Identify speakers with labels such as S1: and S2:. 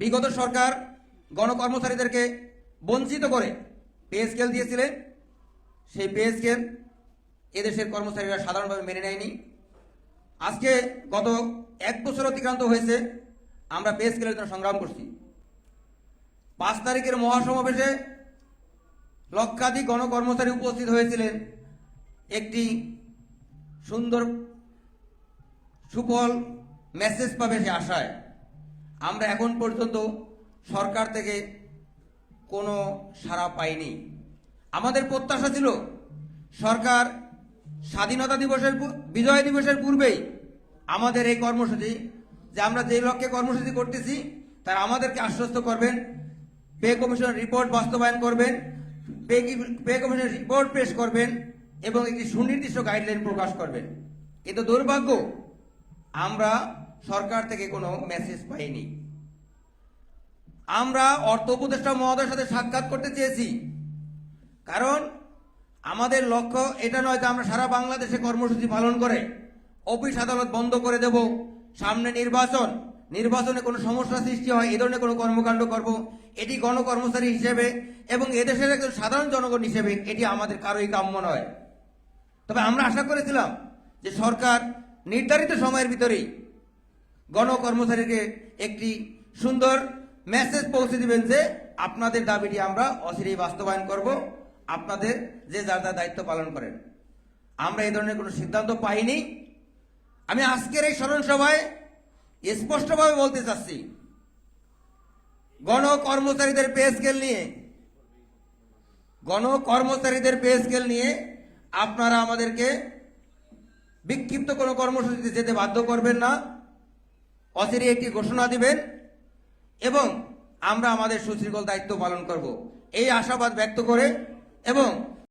S1: বিগত সরকার গণকর্মচারীদেরকে বঞ্চিত করে পে স্কেল দিয়েছিলেন সেই পে স্কেল এদেশের কর্মচারীরা সাধারণভাবে মেনে নেয়নি। আজকে গত এক বছর অতিক্রান্ত হয়েছে। আমরা পে স্কেলের জন্য সংগ্রাম করছি। পাঁচ তারিখের মহাসমাবেশে লক্ষাধিক গণকর্মচারী উপস্থিত হয়েছিলেন একটি সুন্দর, সুফল মেসেজ পাবে সে আশায়। আমরা এখন পর্যন্ত সরকার থেকে কোনো সাড়া পাইনি। আমাদের প্রত্যাশা ছিল সরকার স্বাধীনতা দিবসের বিজয় দিবসের পূর্বেই আমাদের এই কর্মসূচি, যে আমরা যে লক্ষ্যে কর্মসূচি করতেছি, তারা আমাদেরকে আশ্বস্ত করবেন। পে কমিশন রিপোর্ট বাস্তবায়ন করবেন, পে কি- পে কমিশনের রিপোর্ট পেশ করবেন এবং একটি সুনির্দিষ্ট গাইডলাইন প্রকাশ করবেন। কিন্তু দুর্ভাগ্য, আমরা সরকার থেকে কোনো মেসেজ পাইনি। আমরা অর্থ উপদেষ্টা মহোদয়ের সাথে সাক্ষাৎ করতে চেয়েছি। কারণ আমাদের লক্ষ্য এটা নয় যে আমরা সারা বাংলাদেশে কর্মসূচি পালন করে অফিস আদালত বন্ধ করে দেব, সামনে নির্বাচন, নির্বাচনে কোনো সমস্যা সৃষ্টি হয়, এ ধরনের কোনো কর্মকাণ্ড করব, এটি গণকর্মচারী হিসেবে এবং এদেশের একজন সাধারণ জনগণ হিসেবে এটি আমাদের কারোই কাম্য নয়। তবে আমরা আশা করেছিলাম যে সরকার নির্ধারিত সময়ের ভিতরেই গণকর্মচারীকে একটি সুন্দর মেসেজ পৌঁছে দিবেন যে আপনাদের দাবিটি আমরা অচিরেই বাস্তবায়ন করব। আপনাদের যে যার যার দায়িত্ব পালন করেন। আমরা এই ধরনের কোনো সিদ্ধান্ত পাইনি। আমি আজকের এই স্মরণ সভায় স্পষ্টভাবে বলতে চাচ্ছি, গণকর্মচারীদের পে স্কেল নিয়ে, গণকর্মচারীদের পে স্কেল নিয়ে আপনারা আমাদেরকে বিক্ষিপ্ত কোনো কর্মসূচিতে যেতে বাধ্য করবেন না। অচিরে একটি ঘোষণা দিবেন এবং আমরা আমাদের সুশৃঙ্খল দায়িত্ব পালন করব। এই আশাবাদ ব্যক্ত করে এবং